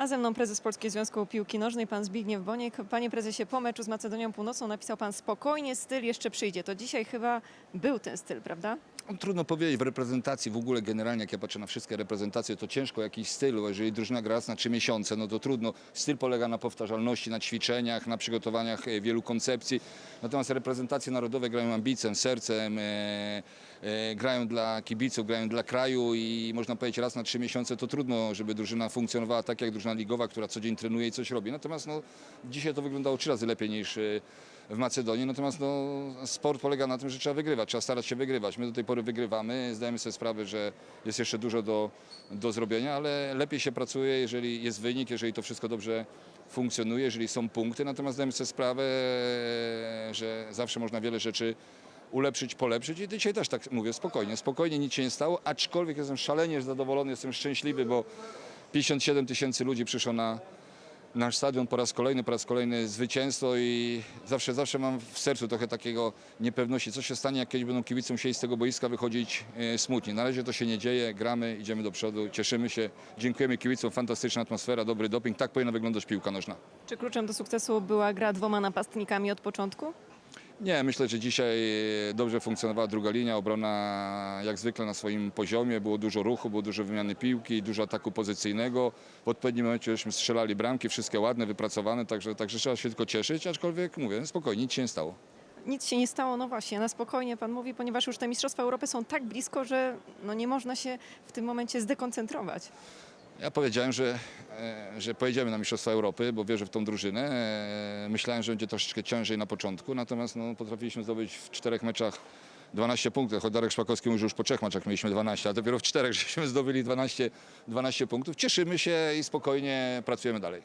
A ze mną prezes Polskiego Związku Piłki Nożnej, pan Zbigniew Boniek. Panie prezesie, po meczu z Macedonią Północną napisał pan spokojnie, styl jeszcze przyjdzie. To dzisiaj chyba był ten styl, prawda? No, Trudno powiedzieć, w reprezentacji w ogóle generalnie, jak ja patrzę na wszystkie reprezentacje, to ciężko jakiś styl, jeżeli drużyna gra raz na trzy miesiące, no to trudno. Styl polega na powtarzalności, na ćwiczeniach, na przygotowaniach e, wielu koncepcji. Natomiast reprezentacje narodowe grają ambicem, sercem, e, grają dla kibiców, grają dla kraju i można powiedzieć raz na trzy miesiące to trudno, żeby drużyna funkcjonowała tak jak drużyna ligowa, która co dzień trenuje i coś robi. Natomiast no, dzisiaj to wyglądało trzy razy lepiej niż e, w Macedonii. Natomiast no, sport polega na tym, że trzeba wygrywać, trzeba starać się wygrywać. My do tej pory wygrywamy, zdajemy sobie sprawę, że jest jeszcze dużo do, do zrobienia, ale lepiej się pracuje, jeżeli jest wynik, jeżeli to wszystko dobrze funkcjonuje, jeżeli są punkty. Natomiast zdajemy sobie sprawę, że zawsze można wiele rzeczy ulepszyć, polepszyć i dzisiaj też tak mówię, spokojnie, spokojnie, nic się nie stało, aczkolwiek jestem szalenie zadowolony, jestem szczęśliwy, bo 57 tysięcy ludzi przyszło na nasz stadion po raz kolejny, po raz kolejny zwycięstwo i zawsze, zawsze mam w sercu trochę takiego niepewności, co się stanie, jak kiedyś będą kibice musieli z tego boiska wychodzić e, smutni. Na razie to się nie dzieje, gramy, idziemy do przodu, cieszymy się, dziękujemy kibicom, fantastyczna atmosfera, dobry doping, tak powinna wyglądać piłka nożna. Czy kluczem do sukcesu była gra dwoma napastnikami od początku? Nie, myślę, że dzisiaj dobrze funkcjonowała druga linia, obrona jak zwykle na swoim poziomie, było dużo ruchu, było dużo wymiany piłki, dużo ataku pozycyjnego. W odpowiednim momencie żeśmy strzelali bramki, wszystkie ładne, wypracowane, także, także trzeba się tylko cieszyć, aczkolwiek mówię, spokojnie, nic się nie stało. Nic się nie stało, no właśnie, na spokojnie pan mówi, ponieważ już te Mistrzostwa Europy są tak blisko, że no nie można się w tym momencie zdekoncentrować. Ja powiedziałem, że, e, że pojedziemy na Mistrzostwa Europy, bo wierzę w tą drużynę. E, Myślałem, że będzie troszeczkę ciężej na początku, natomiast no, potrafiliśmy zdobyć w czterech meczach 12 punktów. Choć Darek Szpakowski mówił, że już po trzech meczach mieliśmy 12, a dopiero w czterech żeśmy zdobyli 12, 12 punktów. Cieszymy się i spokojnie pracujemy dalej.